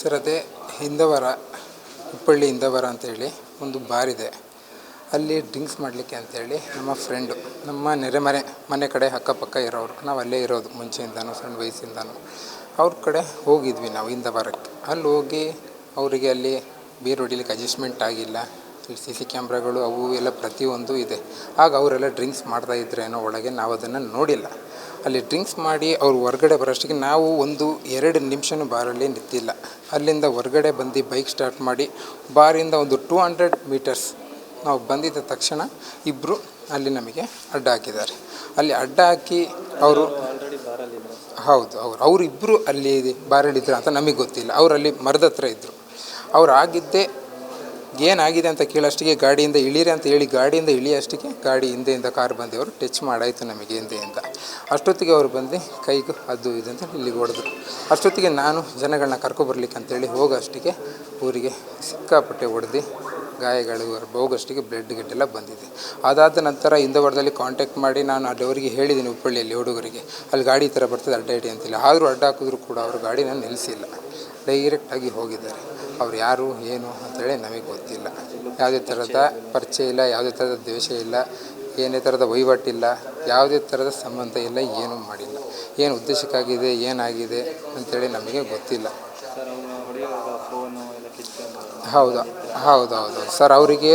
Sir ಅದೇ ಹಿಂದವರ, ಹುಬ್ಬಳ್ಳಿ ಹಿಂದವರ ಅಂತೇಳಿ ಒಂದು ಬಾರ್ ಇದೆ. ಅಲ್ಲಿ ಡ್ರಿಂಕ್ಸ್ ಮಾಡಲಿಕ್ಕೆ ಅಂತೇಳಿ ನಮ್ಮ ಫ್ರೆಂಡು ನಮ್ಮ ನೆರೆಮನೆ, ಮನೆ ಕಡೆ ಅಕ್ಕಪಕ್ಕ ಇರೋರು, ನಾವು ಅಲ್ಲೇ ಇರೋದು ಮುಂಚೆಯಿಂದನೂ, ಸಣ್ಣ ವಯಸ್ಸಿಂದನೂ, ಅವ್ರ ಕಡೆ ಹೋಗಿದ್ವಿ ನಾವು ಹಿಂದವರಕ್ಕೆ ಅಲ್ಲಿ ಹೋಗಿ ಅವರಿಗೆ ಅಲ್ಲಿ ಬೀರ್ ಹೊಡಿಲಿಕ್ಕೆ ಅಡ್ಜಸ್ಟ್ಮೆಂಟ್ ಆಗಿಲ್ಲ. ಸಿ ಸಿ ಕ್ಯಾಮ್ರಾಗಳು ಅವು ಎಲ್ಲ ಪ್ರತಿಯೊಂದು ಇದೆ. ಆಗ ಅವರೆಲ್ಲ ಡ್ರಿಂಕ್ಸ್ ಮಾಡ್ತಾ ಇದ್ರೇನೋ ಒಳಗೆ ನಾವು ಅದನ್ನು ನೋಡಿಲ್ಲ. ಅಲ್ಲಿ ಡ್ರಿಂಕ್ಸ್ ಮಾಡಿ ಅವ್ರು ಹೊರ್ಗಡೆ ಬರೋಷ್ಟಿಗೆ ನಾವು ಒಂದು ಎರಡು ನಿಮಿಷನೂ ಬಾರಲ್ಲಿ ನಿಂತಿಲ್ಲ. ಅಲ್ಲಿಂದ ಹೊರ್ಗಡೆ ಬಂದು ಬೈಕ್ ಸ್ಟಾರ್ಟ್ ಮಾಡಿ, ಬಾರಿಂದ ಒಂದು ಟೂ ಹಂಡ್ರೆಡ್ ಮೀಟರ್ಸ್ ನಾವು ಬಂದಿದ್ದ ತಕ್ಷಣ ಇಬ್ಬರು ಅಲ್ಲಿ ನಮಗೆ ಅಡ್ಡ ಹಾಕಿದ್ದಾರೆ. ಅಲ್ಲಿ ಅಡ್ಡ ಹಾಕಿ ಅವರು ಹೌದು, ಅವ್ರು ಅವರಿಬ್ಬರು ಅಲ್ಲಿ ಬಾರಲ್ಲಿದ್ದರು ಅಂತ ನಮಗೆ ಗೊತ್ತಿಲ್ಲ. ಅವರಲ್ಲಿ ಮರದ ಹತ್ರ ಇದ್ದರು ಅವ್ರು ಆಗಿದ್ದೇ ಏನಾಗಿದೆ ಅಂತ ಕೇಳೋಷ್ಟಿಗೆ ಗಾಡಿಯಿಂದ ಇಳೀರಿ ಅಂತ ಹೇಳಿ ಗಾಡಿಯಿಂದ ಇಳಿಯೋಷ್ಟಿಗೆ ಗಾಡಿ ಹಿಂದೆಯಿಂದ ಕಾರ್ ಬಂದವರು ಟಚ್ ಮಾಡಾಯಿತು ನಮಗೆ ಹಿಂದೆಯಿಂದ. ಅಷ್ಟೊತ್ತಿಗೆ ಅವರು ಬಂದು ಕೈಗೂ ಅದು ಇದು ಅಂತ ಇಲ್ಲಿಗೆ ಹೊಡೆದ್ರು. ಅಷ್ಟೊತ್ತಿಗೆ ನಾನು ಜನಗಳನ್ನ ಕರ್ಕೊಬರ್ಲಿಕ್ಕೆ ಅಂತೇಳಿ ಹೋಗೋಷ್ಟಿಗೆ ಊರಿಗೆ ಸಿಕ್ಕಾಪಟ್ಟೆ ಹೊಡೆದು ಗಾಯಗಳು ಹೋಗೋಷ್ಟಿಗೆ ಬ್ಲಡ್ ಗಿಡ್ಡೆಲ್ಲ ಬಂದಿದೆ. ಅದಾದ ನಂತರ ಹಿಂದವರದಲ್ಲಿ ಕಾಂಟ್ಯಾಕ್ಟ್ ಮಾಡಿ ನಾನು ಅಲ್ಲಿ ಅವರಿಗೆ ಹೇಳಿದ್ದೀನಿ ಹುಬ್ಬಳ್ಳಿಯಲ್ಲಿ ಹುಡುಗರಿಗೆ ಅಲ್ಲಿ ಗಾಡಿ ಈ ಥರ ಬರ್ತದೆ ಅಡ್ಡ ಇಡಿ ಅಂತಿಲ್ಲ ಆದರೂ ಅಡ್ಡ ಹಾಕಿದ್ರು ಕೂಡ ಅವರು ಗಾಡಿನ ನಿಲ್ಲಿಸಿಲ್ಲ. ಡೈರೆಕ್ಟಾಗಿ ಹೋಗಿದ್ದಾರೆ. ಅವ್ರು ಯಾರು, ಏನು ಅಂತೇಳಿ ನಮಗೆ ಗೊತ್ತಿಲ್ಲ. ಯಾವುದೇ ಥರದ ಪರಿಚಯ ಇಲ್ಲ, ಯಾವುದೇ ಥರದ ದ್ವೇಷ ಇಲ್ಲ, ಏನೇ ಥರದ ವಹಿವಾಟಿಲ್ಲ ಯಾವುದೇ ಥರದ ಸಂಬಂಧ ಇಲ್ಲ, ಏನೂ ಮಾಡಿಲ್ಲ. ಏನು ಉದ್ದೇಶಕ್ಕಾಗಿದೆ, ಏನಾಗಿದೆ ಅಂತೇಳಿ ನಮಗೆ ಗೊತ್ತಿಲ್ಲ. ಹೌದು ಹೌದು ಹೌದು. ಸರ್, ಅವರಿಗೆ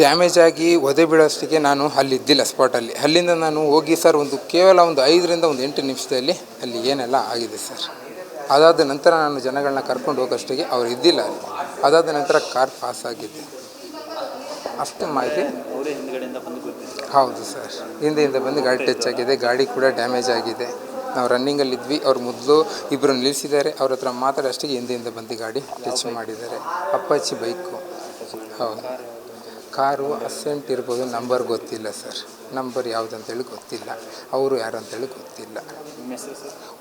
ಡ್ಯಾಮೇಜ್ ಆಗಿ ಒದೆ ಬೀಳೋಷ್ಟಿಗೆ ನಾನು ಅಲ್ಲಿದ್ದಿಲ್ಲ ಸ್ಪಾಟಲ್ಲಿ. ಅಲ್ಲಿಂದ ನಾನು ಹೋಗಿ ಸರ್, ಒಂದು ಕೇವಲ ಒಂದು ಐದರಿಂದ ಒಂದು ಎಂಟು ನಿಮಿಷದಲ್ಲಿ ಅಲ್ಲಿ ಏನೆಲ್ಲ ಆಗಿದೆ ಸರ್. ಅದಾದ ನಂತರ ನಾನು ಜನಗಳನ್ನ ಕರ್ಕೊಂಡು ಹೋಗೋಷ್ಟಿಗೆ ಅವ್ರು ಇದ್ದಿಲ್ಲ ಅದಾದ ನಂತರ ಕಾರ್ ಪಾಸ್ ಆಗಿದ್ದೆ. ಅಷ್ಟು ಮಾಹಿತಿ ಹೌದು ಸರ್. ಹಿಂದೆಯಿಂದ ಬಂದು ಗಾಡಿ ಟಚ್ ಆಗಿದೆ, ಗಾಡಿ ಕೂಡ ಡ್ಯಾಮೇಜ್ ಆಗಿದೆ. ನಾವು ರನ್ನಿಂಗಲ್ಲಿ ಇದ್ವಿ, ಅವ್ರು ಮೊದಲು ಇಬ್ಬರು ನಿಲ್ಲಿಸಿದ್ದಾರೆ. ಅವ್ರ ಹತ್ರ ಮಾತಾಡೋಷ್ಟಿಗೆ ಹಿಂದೆಯಿಂದ ಬಂದು ಗಾಡಿ ಟಚ್ ಮಾಡಿದ್ದಾರೆ. Apache bike. ಹೌದು. ಕಾರು ಅಸೆಂಟ್ ಇರ್ಬೋದು, ನಂಬರ್ ಗೊತ್ತಿಲ್ಲ ಸರ್. ನಂಬರ್ ಯಾವುದು ಅಂತೇಳಿ ಗೊತ್ತಿಲ್ಲ. ಅವರು ಯಾರು ಅಂತೇಳಿ ಗೊತ್ತಿಲ್ಲ.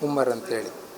ಉಮ್ಮರ್ ಅಂತೇಳಿ.